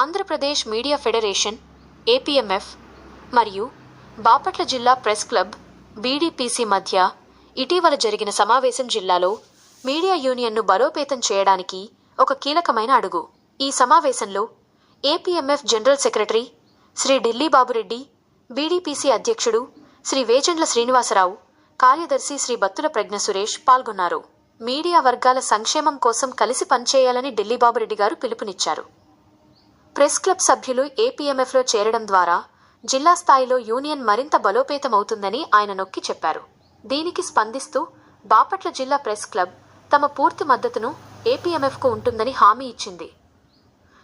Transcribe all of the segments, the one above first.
Andhra Pradesh media federation APMF మరియు బాపట్ల జిల్లా press club బీడీపీసీ మధ్య ఇటీవల జరిగిన సమావేశం జిల్లాలో మీడియా యూనియన్ను బలోపేతం చేయడానికి ఒక కీలకమైన అడుగు. ఈ సమావేశంలో APMF general secretary Shri Delhi Babureddy BDPC అధ్యక్షుడు శ్రీ వేజండ్ల శ్రీనివాసరావు కార్యదర్శి శ్రీ బత్తుల ప్రజ్ఞ సురేష్ పాల్గొన్నారు. మీడియా వర్గాల సంక్షేమం కోసం కలిసి పనిచేయాలని ఢిల్లీ బాబురెడ్డి గారు పిలుపునిచ్చారు. ప్రెస్ క్లబ్ సభ్యులు ఏపీఎంఎఫ్లో చేరడం ద్వారా జిల్లా స్థాయిలో యూనియన్ మరింత బలోపేతమవుతుందని ఆయన నొక్కి చెప్పారు. దీనికి స్పందిస్తూ బాపట్ల జిల్లా ప్రెస్ క్లబ్ తమ పూర్తి మద్దతును ఏపీఎంఎఫ్కు ఉంటుందని హామీ ఇచ్చింది.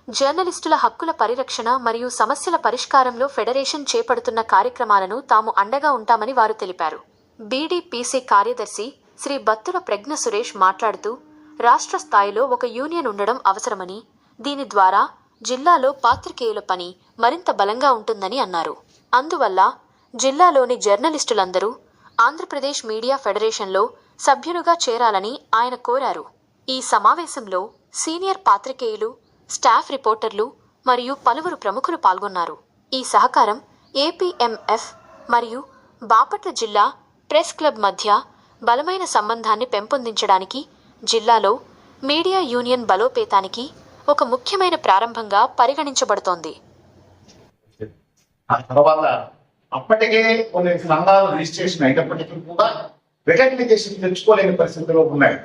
జర్నలిస్టుల హక్కుల పరిరక్షణ మరియు సమస్యల పరిష్కారంలో ఫెడరేషన్ చేపడుతున్న కార్యక్రమాలను తాము అండగా ఉంటామని వారు తెలిపారు. బీడీపీసీ కార్యదర్శి శ్రీ బత్తుల ప్రజ్ఞ సురేష్ మాట్లాడుతూ రాష్ట్ర స్థాయిలో ఒక యూనియన్ ఉండడం అవసరమని దీని ద్వారా జిల్లాలో పాత్రికేయుల పని మరింత బలంగా ఉంటుందని అన్నారు. అందువల్ల జిల్లాలోని జర్నలిస్టులందరూ ఆంధ్రప్రదేశ్ మీడియా ఫెడరేషన్లో సభ్యులుగా చేరాలని ఆయన కోరారు. ఈ సమావేశంలో సీనియర్ పాత్రికేయులు స్టాఫ్ రిపోర్టర్లు మరియు పలువురు ప్రముఖులు పాల్గొన్నారు. ఈ సహకారం ఏపీఎంఎఫ్ మరియు బాపట్ల జిల్లా ప్రెస్ క్లబ్ మధ్య బలమైన సంబంధాన్ని పెంపొందించడానికి జిల్లాలో మీడియా యూనియన్ బలోపేతానికి ఒక ముఖ్యమైన ప్రారంభంగా పరిగణించబడుతోంది. ఆ తర్వాత అప్పటికే కొన్ని సంఘాలు రిజిస్ట్రేషన్ అయినప్పటికీ కూడా రికగ్నైజేషన్ తెచ్చుకోలేని పరిస్థితిలో ఉన్నాయి.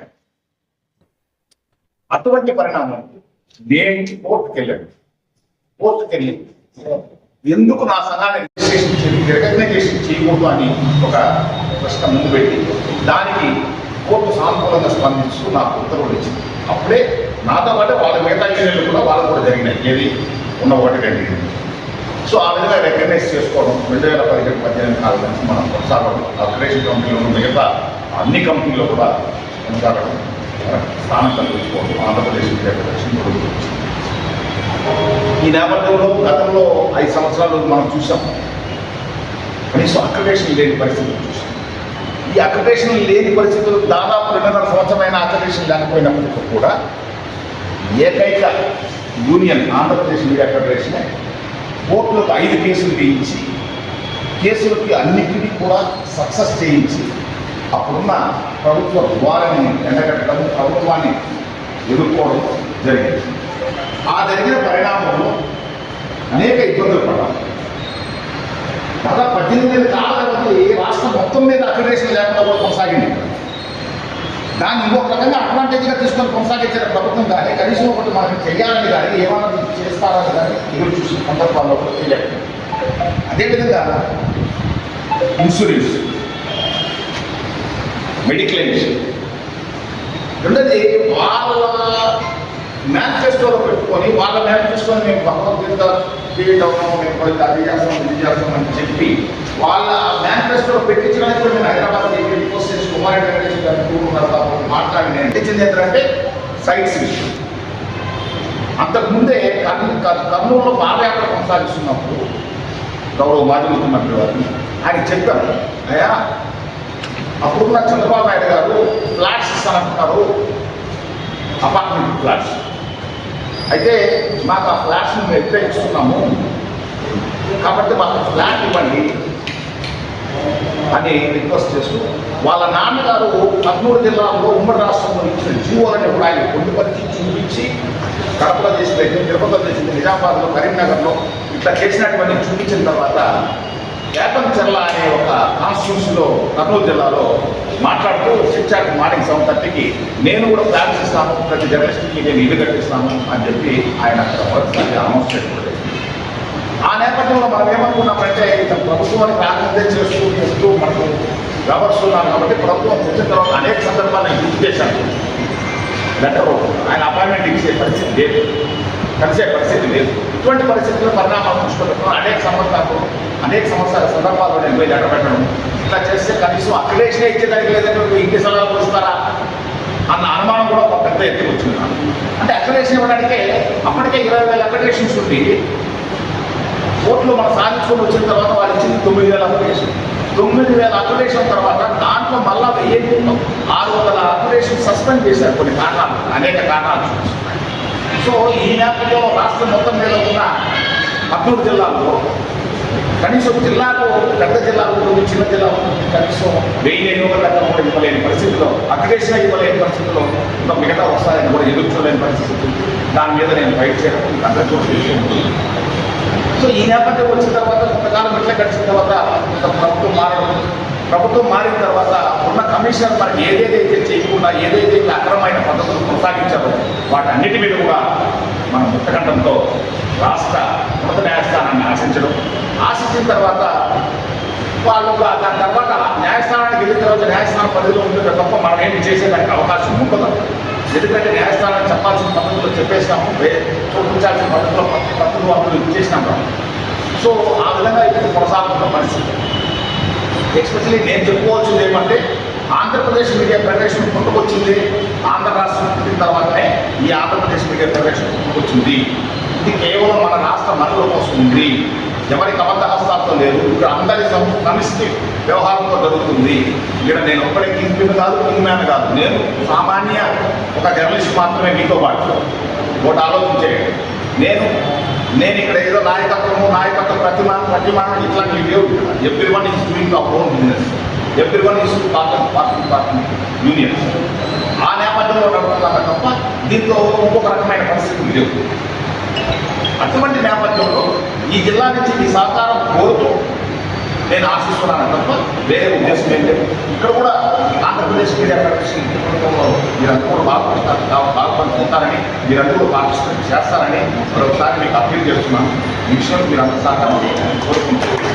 అటువంటి పరిణామం నేను కోర్టుకు వెళ్ళాను కోర్టుకు వెళ్ళి ఎందుకు నా సంఘాన్ని రిజిస్ట్రేషన్ చేసి రికగ్నైజేషన్ చేయకూడదు అని ఒక ప్రశ్న ముందు పెట్టి దానికి కోర్టు సానుకూలంగా స్పందిస్తూ నాకు ఉత్తర్వులు ఇచ్చింది. అప్పుడే నాతో పాటు వాళ్ళ మిగతా ఇంజనీర్లు కూడా వాళ్ళకు కూడా జరిగినాయి. ఏది? ఉన్న ఒకటి రెండు. సో ఆ విధంగా రికగ్నైజ్ చేసుకోవడం రెండు వేల పదిహేడు పద్దెనిమిది కాలం నుంచి మనం కొనసాగడం. కార్పొరేషన్ కంపెనీలో మిగతా అన్ని కంపెనీలో కూడా కొనసాగడం స్థానం కల్పించుకోవడం ఆంధ్రప్రదేశ్ విద్యా ఈ నేపథ్యంలో గతంలో ఐదు సంవత్సరాలు మనం చూసాం. కనీసం అక్రిడేషన్ లేని పరిస్థితులు చూసాం. ఈ అక్రిడేషన్ లేని పరిస్థితులు దాదాపు రెండున్నర సంవత్సరమైన అక్రిడేషన్ లేకపోయినప్పటికీ కూడా ఏకైక యూనియన్ ఆంధ్రప్రదేశ్ మీడియా ఫెడరేషన్ కోర్టులకు ఐదు కేసులు వేయించి కేసులకి అన్నిటినీ కూడా సక్సెస్ చేయించి అప్పుడున్న ప్రభుత్వ ద్వారాన్ని ఎండగట్టడం ప్రభుత్వాన్ని ఎదుర్కోవడం జరిగింది. ఆ జరిగిన పరిణామంలో అనేక ఇబ్బందులు పడ్డాం. దాదాపు పద్దెనిమిది వేల కాలం రాష్ట్రం మొత్తం మీద అక్రిడేషన్ లేకుండా కూడా కొనసాగింది. దాన్ని ఇంకొక రకంగా అడ్వాంటేజ్గా తీసుకొని కొనసాగించిన ప్రభుత్వం కానీ కనీసం ఒకటి మనకి చేయాలని కానీ ఏమైనా చేస్తారని కానీ ఎదురు చూసిన సందర్భాల్లో కూడా తెలియదు. అదేవిధంగా ఇన్సూరెన్స్ మెడిక్లైమ్స్ రెండోది వాళ్ళ మేనిఫెస్టోలో పెట్టుకొని వాళ్ళ మేనిఫెస్టోని మేము భగవద్గీత చేయడం మేము కొద్దిగా అది చేస్తాం ఇది చేస్తాం అని చెప్పి వాళ్ళ మేనిఫెస్టోలో పెట్టించడానికి కూడా నేను హైదరాబాద్ రిపోర్ట్ చేసి కుమార్ వెంకటేశ్వర గారిని కూడుకున్నారు కాబట్టి మాట్లాడి నేను ఏంటంటే సైట్స్ విషయం అంతకుముందే కర్నూ- కర్నూలులో పాదయాత్ర కొనసాగిస్తున్నప్పుడు గౌరవ మాజీ ముఖ్యమంత్రి వారిని ఆయన చెప్పారు అయ్యా అప్పుడున్న చంద్రబాబు నాయుడు గారు ఫ్లాట్స్ ఇస్తానంటున్నారు అపార్ట్మెంట్ ఫ్లాట్స్. అయితే మాకు ఆ ఫ్లాట్స్ మేము ఎక్కడ ఇస్తున్నాము? కాబట్టి మాకు ఫ్లాట్ ఇవ్వండి అని రిక్వెస్ట్ చేస్తూ వాళ్ళ నాన్నగారు కర్నూలు జిల్లాలో ఉమ్మడి రాష్ట్రంలో ఇచ్చిన జీవోలని కూడా ఆయన పొందుపరిచి చూపించి కడపలో చేసింది తిరుపతిలో చేసింది నిజామాబాద్లో కరీంనగర్లో ఇట్లా చేసినటువంటి చూపించిన తర్వాత ఏటంచెర్ల అనే ఒక కాన్స్టిట్యూషన్లో కర్నూలు జిల్లాలో మాట్లాడుతూ శిక్షాకి మార్నింగ్ సెవెన్ థర్టీకి నేను కూడా ప్లాన్ చేస్తాను ప్రతి జర్నలిస్ట్కి నేను ఇల్లు కట్టిస్తాను అని చెప్పి ఆయన అక్కడ మొదటిసారి అనౌన్స్ చేయకూడదు ఆ నేపథ్యంలో మనం ఏమనుకున్నామంటే ఇతను ప్రభుత్వానికి రాకముందే చేస్తూ చేస్తూ మనకు వ్యవహరిస్తున్నాను కాబట్టి ప్రభుత్వం వచ్చిన తర్వాత అనేక సందర్భాలు నేను గుర్తు చేశాను లెటర్ ఆయన అపాయింట్మెంట్ ఇచ్చే పరిస్థితి లేదు. కలిసే పరిస్థితి లేదు. ఇటువంటి పరిస్థితుల్లో పరిణామాలు చూసుకుంటున్నాం అనేక సంవత్సరాలు అనేక సంవత్సరాల సందర్భాల్లో నేను పోయి లెటర్ పెట్టడం ఇట్లా చేస్తే కనీసం అక్రిడేషన్ ఇచ్చేదానికి లేదంటే ఇంటి సలహాలు వస్తారా అన్న అనుమానం కూడా ఒక పెద్ద ఎత్తుకు వచ్చింది అంటే అక్రిడేషన్ ఇవ్వడానికే అప్పటికే ఇరవై వేల అక్రిడేషన్స్ ఉంది కోర్టులో మనం సాధించుకొని వచ్చిన తర్వాత వాళ్ళు ఇచ్చింది తొమ్మిది వేల అప్లికేషన్. తొమ్మిది వేల అప్లికేషన్ తర్వాత దాంట్లో మళ్ళా వెయ్యి ఆరు వందల అప్లికేషన్ సస్పెండ్ చేశారు కొన్ని కారణాలు అనేక కారణాలు. చూసి. సో ఈ నేపథ్యంలో రాష్ట్రం మొత్తం మీద ఉన్న పద్మూడు జిల్లాల్లో కనీసం జిల్లాకు పెద్ద జిల్లా ఉంటుంది చిన్న జిల్లా ఉంటుంది. కనీసం వెయ్యి ఐదు వందల దాకా కూడా ఇవ్వలేని పరిస్థితిలో అగ్రేషన్ ఇవ్వలేని పరిస్థితిలో ఇంకా మిగతా వస్తాయని కూడా ఎదుర్కోలేని పరిస్థితి దాని మీద నేను ఫైట్ చేయడం అందరికీ ఉంటుంది. సో ఈ నేపథ్యం వచ్చిన తర్వాత కొంతకాలం ఇట్లా గడిచిన తర్వాత ఇంకా ప్రభుత్వం మారడం. ప్రభుత్వం మారిన తర్వాత ఉన్న కమిషనర్ మనకి ఏదేదైతే చేయకుండా ఏదైతే అక్రమమైన పద్ధతులు కొనసాగించారో వాటన్నిటి మీద కూడా మనం ముక్తకంఠంతో రాష్ట్ర ఉన్నత న్యాయస్థానాన్ని ఆశించడం. ఆశించిన తర్వాత వాళ్ళు దాని తర్వాత న్యాయస్థానానికి వెళ్ళిన తర్వాత న్యాయస్థానం పరిధిలో ఉంటుంది తప్ప మనం ఏంటి చేసేదానికి అవకాశం ఉండదు. ఎందుకంటే న్యాయస్థానం చెప్పాల్సిన పద్ధతిలో చెప్పేసినాము. చూపించాల్సిన పద్ధతిలో పద్ధతులు వాళ్ళు ఇచ్చేసినాం సో ఆ విధంగా ఇప్పుడు కొనసాగుతున్న పరిస్థితి. ఎస్పెషల్లీ నేను చెప్పుకోవాల్సింది ఏమంటే ఆంధ్రప్రదేశ్ మీడియా ఫెడరేషన్ పుట్టుకొచ్చింది ఆంధ్ర రాష్ట్రం పుట్టిన తర్వాతనే ఈ ఆంధ్రప్రదేశ్ మీడియా ఫెడరేషన్ పుట్టుకొచ్చింది ఇది కేవలం మన రాష్ట్ర మనలో కోసం ఉంది. ఎవరికి అబద్ధ హస్తాత్వం లేదు. ఇక్కడ అందరి సమిష్టి వ్యవహారంతో జరుగుతుంది. ఇక్కడ నేను ఒక్కడే కింగ్ పిన్ కాదు కింగ్ మ్యాన్ కాదు. నేను సామాన్య ఒక జర్నలిస్ట్ మాత్రమే మీతో పాటు. ఒకటి ఆలోచించేయండి నేను నేను ఇక్కడ ఏదో నాయకత్వము నాయకత్వ ప్రతిమ ప్రతిమ ఇట్లాంటివి లేవు every one is doing our own business every one is party party party union ఆ నేపథ్యంలో నడుపుతున్నాను తప్ప దీంతో ఇంకొక రకమైన పరిస్థితులు లేవు. అటువంటి నేపథ్యంలో ఈ జిల్లా నుంచి మీ సహకారం కోరుతూ నేను ఆశిస్తున్నాను తప్ప వేరే ఉద్దేశం ఏం లేదు. ఇక్కడ కూడా ఆంధ్రప్రదేశ్ మీడియా ఫెడరేషన్ ప్రభుత్వంలో మీరందరూ కూడా బాగుపడతారు బాగుపడుతుంటారని మీరందరూ కూడా పార్టిసిపేట్ చేస్తారని మరొకసారి మీకు అప్పీల్ చేస్తున్నాను. ఈ విషయంలో మీరు అందరూ సహకారం కోరుకుంటున్నాను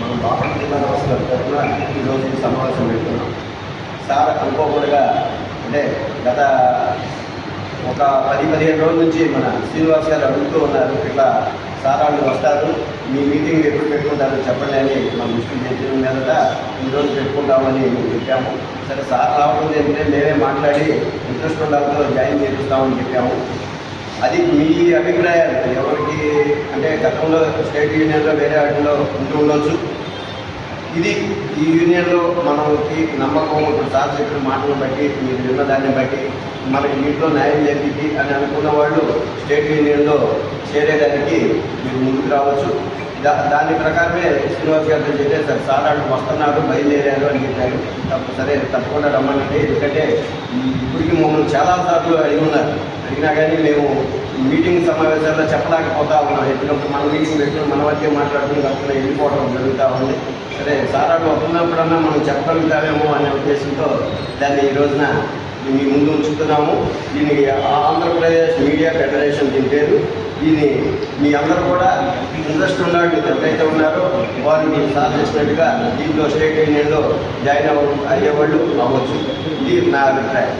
మనం బాపట్ల జిల్లా రాష్ట్ర తరఫున ఈరోజు సమావేశం పెడుతున్నాం. సార్ అనుకోకుండా అంటే గత ఒక పది పదిహేను రోజుల నుంచి మన శ్రీనివాస్ గారు అడుగుతూ ఉన్నారు. ఇట్లా సార్ వాళ్ళు వస్తారు. మీ మీటింగ్ ఎప్పుడు పెట్టుకుంటారో చెప్పండి అని మా దృష్టికి తెచ్చిన మీదట ఈరోజు పెట్టుకుంటామని మేము చెప్పాము. సరే సార్ రావడం ఏంటంటే మేమే మాట్లాడి ఇంట్రెస్ట్ ఉండాలతో జాయిన్ చేపిస్తామని చెప్పాము. అది మీ అభిప్రాయాలు. ఎవరికి అంటే గతంలో స్టేట్ యూనియన్లో వేరే వాటిలో ఉంటూ ఉండొచ్చు. ఇది ఈ యూనియన్లో మనకి నమ్మకం ఇప్పుడు సార్ చెప్పిన మాటలు బట్టి మీరు విన్న దాన్ని బట్టి మనకి వీటిలో న్యాయం జరిగింది అని అనుకున్న వాళ్ళు స్టేట్ యూనియన్లో చేరేదానికి మీరు ముందుకు రావచ్చు. దా దాని ప్రకారమే శ్రీనివాస్ గారితో చెప్పే సార్. సార్ వాళ్ళు వస్తున్నారు బయలుదేరారు అని చెప్పారు. తప్ప సరే తప్పకుండా రమ్మనండి ఎందుకంటే ఇప్పటికి మమ్మల్ని చాలాసార్లు అడిగి ఉన్నారు. అడిగినా కానీ మేము మీటింగ్ సమావేశాల్లో చెప్పలేకపోతా ఉన్నాం. ఎప్పుడప్పుడు మన మీటింగ్ పెట్టిన మన మధ్య మాట్లాడుకుని కాకుండా వెళ్ళిపోవడం జరుగుతూ ఉంది. సరే సార్ వాళ్ళు వస్తున్నప్పుడన్నా మనం చెప్పగలుగుతామేమో అనే ఉద్దేశంతో దాన్ని ఈ రోజున మీ ముందు ఉంచుతున్నాము. దీనికి ఆంధ్రప్రదేశ్ మీడియా ఫెడరేషన్ దీని పేరు. దీన్ని మీ అందరూ కూడా ఇంట్రెస్ట్ ఉన్నాడు ఎవరైతే ఉన్నారో వారు మీరు సార్ దీంట్లో స్టేట్ యూనియన్లో జాయిన్ అవ్వ అయ్యేవాళ్ళు అవ్వచ్చు. ఇది నా అభిప్రాయం.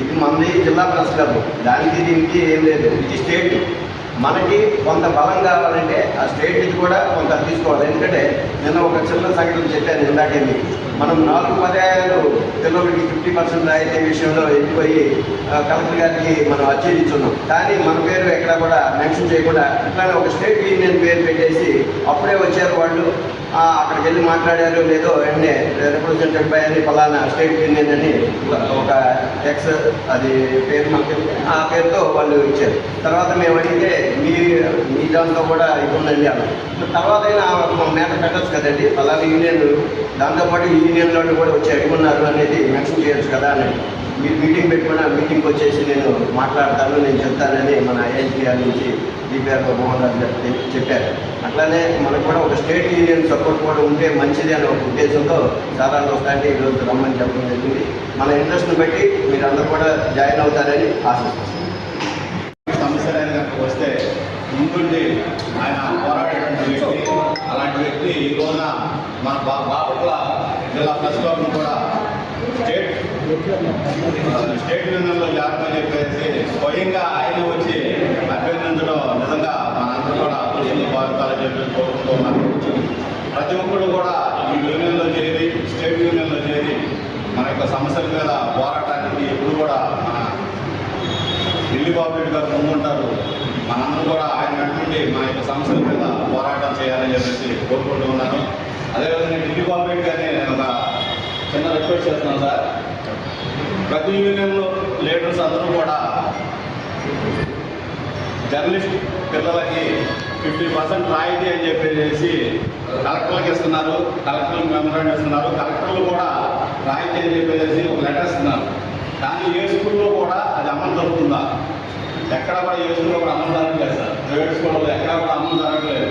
ఇది మంది జిల్లా ప్రెస్ దానికి దీనికి ఏం లేదు. ఇది స్టేట్. మనకి కొంత బలం కావాలంటే ఆ స్టేట్ నుంచి కూడా కొంత తీసుకోవాలి. ఎందుకంటే నిన్న ఒక చిన్న సంఘటన చెప్పాను ఇందాకే మనం నాలుగు పర్యాయాలు పిల్లలకి ఫిఫ్టీ పర్సెంట్ రాయితీ విషయంలో వెళ్ళిపోయి కలెక్టర్ గారికి మనం అర్జీ కానీ మన పేరు ఎక్కడ కూడా మెన్షన్ చేయకుండా ఇట్లానే ఒక స్టేట్ యూనియన్ పేరు పెట్టేసి అప్పుడే వచ్చారు వాళ్ళు. అక్కడికి వెళ్ళి మాట్లాడారు. లేదో వెంటనే రిప్రజెంటెడ్ బై అని ఫలానా స్టేట్ యూనియన్ అని ఒక ఎక్స్ అది పేరు మనకి ఆ పేరుతో వాళ్ళు ఇచ్చారు. తర్వాత మేము అడిగితే మీ మీ దాంట్లో కూడా ఇది అన్న తర్వాత అయినా మేట పెట్టచ్చు కదండి. ఫలానా యూనియన్ దాంతోపాటు ఈ యూనియన్ వాళ్ళు కూడా వచ్చి అడుగున్నారు అనేది మెన్షన్ చేయొచ్చు కదా అని. మీరు మీటింగ్ పెట్టుకున్న మీటింగ్ వచ్చేసి నేను మాట్లాడతాను నేను చెప్తానని మన ఐఎన్టీఆర్ నుంచి డిపిఆర్ మోహన్ రాజు గారు చెప్పారు. అట్లానే మనకు కూడా ఒక స్టేట్ యూనియన్ సపోర్ట్ కూడా ఉంటే మంచిది అనే ఒక ఉద్దేశంతో సారాలు వస్తాంటే ఈరోజు రమ్మని చెప్పడం జరిగింది. మన ఇంట్రెస్ట్ని బట్టి మీరందరూ కూడా జాయిన్ అవుతారని ఆశిస్తున్నాను సమస్యలు అనేది కనుక వస్తే ముందుండి ఆయన పోరాడేటువంటి వ్యక్తి అలాంటి వ్యక్తి ఈ రోజున మన బా బాపట్ల జిల్లా ప్రెస్ క్లబ్ను కూడా స్టేట్ స్టేట్ యూనియన్లో జాగ్రత్త చెప్పేసి స్వయంగా ఆయన వచ్చి అభ్యర్థించడం నిజంగా మనందరూ కూడా ఎందుకు బాగుంటారని చెప్పి కోరుకుంటున్నాను ప్రతి ఒక్కరు కూడా ఈ యూనియన్లో చేరి స్టేట్ యూనియన్లో చేరి మన యొక్క సమస్యల మీద పోరాటానికి ఎప్పుడు కూడా మన ఢిల్లీ బాబు రెడ్డి గారు ముందుంటారు. మనందరూ కూడా ఆయన వెంటండి మన యొక్క సమస్యల మీద పోరాటం చేయాలని చెప్పేసి కోరుకుంటూ ఉన్నాను. అదేవిధంగా ఢిల్లీ కార్పొరేట్ గారిని నేను ఒక చిన్న రిక్వెస్ట్ చేస్తున్నాను సార్. ప్రతి యూనియన్లో లీడర్స్ అందరూ కూడా జర్నలిస్ట్ పిల్లలకి ఫిఫ్టీ పర్సెంట్ రాయితీ అని చెప్పేసి కలెక్టర్లకు ఇస్తున్నారు కలెక్టర్లకు మెమరాండం ఇస్తున్నారు. కలెక్టర్లు కూడా రాయితీ అని చెప్పేసి ఒక లెటర్ ఇస్తున్నారు. కానీ ఏ స్కూల్లో కూడా అది అమలు జరుగుతుందా? ఎక్కడ కూడా ఏ స్కూల్లో కూడా అమలు జరగట్లేదు సార్? ప్రైవేట్ స్కూల్లో ఎక్కడ కూడా అమలు జరగట్లేదు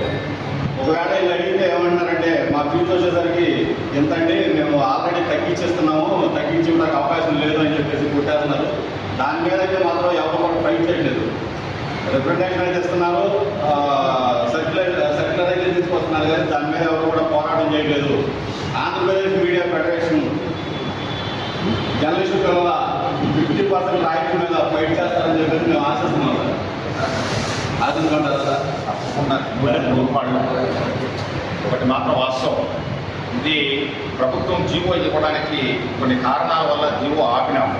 ఒకవేళ వీళ్ళు అడిగితే ఏమంటారంటే మా ఫీజు వచ్చేసరికి ఎంతండి? మేము ఆల్రెడీ తగ్గించేస్తున్నాము. తగ్గించడానికి అవకాశం లేదు అని చెప్పేసి కొట్టేస్తున్నారు. దాని మీద అయితే మాత్రం ఎవరు కూడా ఫైట్ చేయలేదు రిప్రజెంటేషన్ అయితే ఇస్తున్నారు సర్క్యులర్ సర్క్యులర్ అయితే తీసుకొస్తున్నారు కానీ దాని మీద ఎవరు కూడా పోరాటం చేయలేదు ఆంధ్రప్రదేశ్ మీడియా ఫెడరేషన్ జర్నలిస్టు పిల్లల ఫిఫ్టీ పర్సెంట్ రాయితీ ఫైట్ చేస్తారని చెప్పేసి మేము ఆశిస్తున్నాం. Sir ఆశించుకుంటారా sir. తప్పకుండా. ఒకటి మాత్రం వాస్తవం. ఇది ప్రభుత్వం జీవో ఇవ్వడానికి కొన్ని కారణాల వల్ల జీవో ఆపినాము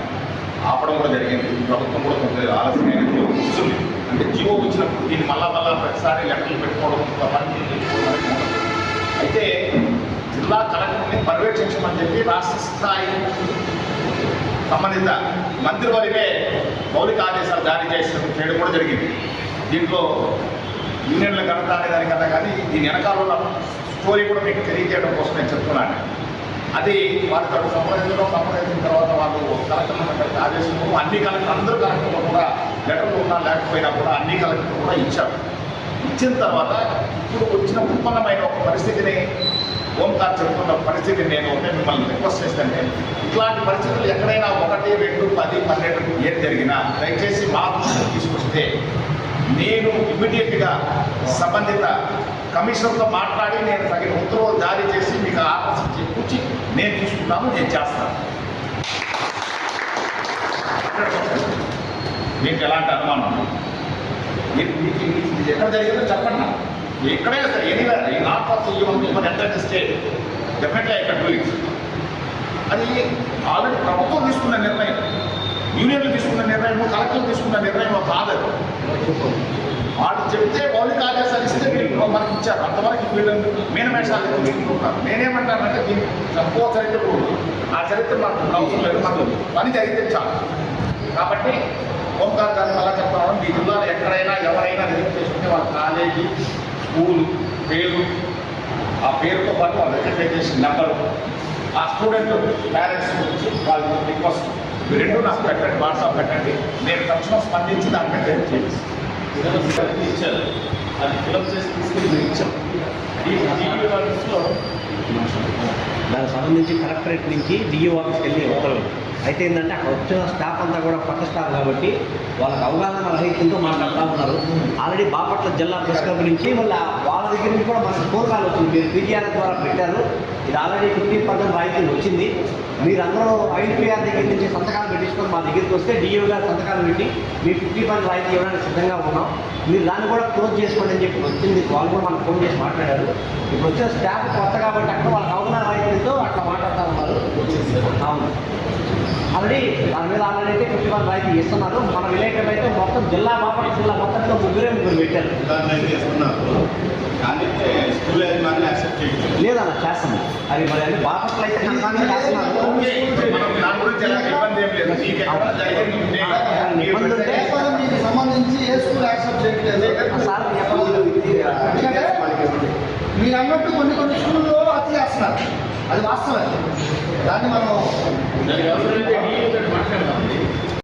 ఆపడం కూడా జరిగింది. ప్రభుత్వం కూడా కొంత ఆలస్యమైన జీవో ఇస్తుంది అంటే జీవో వచ్చినప్పుడు దీన్ని మళ్ళా మళ్ళా ప్రతిసారి లెక్కలు పెట్టుకోవడం అయితే జిల్లా కలెక్టర్ని పర్యవేక్షించమని చెప్పి రాష్ట్ర స్థాయి సంబంధిత మంత్రివర్గమే మౌలిక ఆదేశాలు జారీ చేసిన చేయడం కూడా జరిగింది. దీంట్లో యూనియన్ల ఘనత అనే దానికన్నా కానీ దీని వెనకాల స్టోరీ కూడా మీకు తెలియజేయడం కోసం నేను చెప్తున్నాను. అది వారితో సంప్రదించడం సంప్రదించిన తర్వాత వాళ్ళు కలెక్టర్ ఆదేశం అన్ని కలెక్టర్ అందరూ కలెక్టర్లు కూడా లెటర్లు ఉన్నా లేకపోయినా కూడా అన్ని కలెక్టర్లు కూడా ఇచ్చారు. ఇచ్చిన తర్వాత ఇప్పుడు వచ్చిన ఉత్పన్నమైన ఒక పరిస్థితిని ఓంకార్ చెప్తున్న పరిస్థితిని నేను మిమ్మల్ని రిక్వెస్ట్ చేస్తాను ఇట్లాంటి పరిస్థితులు ఎక్కడైనా ఒకటి రెండు పది పన్నెండు ఏం జరిగినా దయచేసి మా దృష్టికి తీసుకొస్తే నేను ఇమ్మీడియట్గా సంబంధిత కమిషన్తో మాట్లాడి నేను తగిన ఉత్తర్వులు జారీ చేసి మీకు ఆఫీస్ చెప్పుచ్చి నేను తీసుకుంటాను నేను చేస్తాను. మీకు ఎలాంటి అనుమానం? మీకు ఇది ఎక్కడ జరిగిందో చెప్పండి. నాకు ఎక్కడైనా సరే ఎనీవేర్ ఈ not of union enter state definitely I can do it అది ఆల్రెడీ ప్రభుత్వం తీసుకున్న నిర్ణయం. యూనియన్లు తీసుకున్న నిర్ణయం కలెక్టర్లు తీసుకున్న నిర్ణయం కాదు వాళ్ళు చెప్తే మౌలిక ఆదేశాలు ఇస్తే మనకి ఇచ్చారు. అంతవరకు వీళ్ళని మీనమేషాలు తీసుకుంటున్నారు నేనేమంటానంటే దీన్ని తక్కువ చరిత్ర కూడా ఆ చరిత్ర నాకు అవసరం లేదు. మనకు పని జరిగితే చాలు. కాబట్టి ఓంకార్ గారు అలా చెప్తాను మీ జిల్లాలో ఎక్కడైనా ఎవరైనా రిజిస్టర్ చేసుకుంటే వాళ్ళ కాలేజీ స్కూల్ పేరు ఆ పేరుతో పాటు వాళ్ళ రిజిస్ట్రేషన్ నెంబరు. ఆ స్టూడెంట్ పేరెంట్స్ గురించి వాళ్ళు రిక్వెస్ట్. రెండు నాకు పెట్టండి వాట్సాప్ పెట్టండి. నేను తక్షణం స్పందించి దాని మీద చేసి ఇచ్చారు అది ఫిలప్ చేసి తీసుకెళ్ళి మేము ఇచ్చాం. ఆఫీస్లో దానికి సంబంధించి కలెక్టరేట్ నుంచి డిఓ ఆఫీస్కి వెళ్ళి ఉత్తర్వులు అయితే ఏంటంటే అక్కడ వచ్చిన స్టాఫ్ అంతా కూడా కొత్త స్టాఫ్ కాబట్టి వాళ్ళకి అవగాహన రహితంతో మాట్లాడుతూ ఉన్నారు. ఆల్రెడీ బాపట్ల జిల్లా ప్రెస్ క్లబ్ నుంచి వాళ్ళ వాళ్ళ దగ్గర నుంచి కూడా మనకు ఫోన్ వచ్చింది. మీరు పీటీఆర్ ద్వారా పెట్టారు. ఇది ఆల్రెడీ ఫిఫ్టీ పర్సెంట్ రాయితీ వచ్చింది. మీరందరూ ఐటీఆర్ దగ్గర నుంచి సంతకాలు పెట్టించుకొని మా దగ్గరికి వస్తే డిఓ గారు సంతకాలు పెట్టి మీ ఫిఫ్టీ పర్సెంట్ రాయితీ ఇవ్వడానికి సిద్ధంగా ఉన్నాం. మీరు దాన్ని కూడా క్లోజ్ చేసుకోండి అని చెప్పి వచ్చింది. వాళ్ళు కూడా మనకు ఫోన్ చేసి మాట్లాడారు. ఇప్పుడు వచ్చిన స్టాఫ్ కొత్త కాబట్టి అక్కడ వాళ్ళకి అవగాహన రాయితీతో అట్లా మాట్లాడుతూ ఉన్నారు. అవును. ఆల్రెడీ దాని మీద ఆల్రెడీ అయితే ఫిఫ్టీ వన్ రాయితీ ఇస్తున్నారు మన విలేకరులు అయితే మొత్తం జిల్లా బాపట్ల జిల్లా మొత్తంలో ముగ్గురే ముగ్గురు పెట్టారు. లేదన్న చేస్తాం అది మరి అది బాపట్ల అయితే కన్ఫామ్గా చేస్తున్నారు. మనం ఇబ్బంది ఉంటే సంబంధించి ఏ స్కూల్ యాక్సెప్ట్ చేయట్లేదు. సార్ మీరు అన్నట్టు కొన్ని కొన్ని స్కూల్లో అతి చేస్తున్నారు. అది వాస్తవం దాన్ని మనం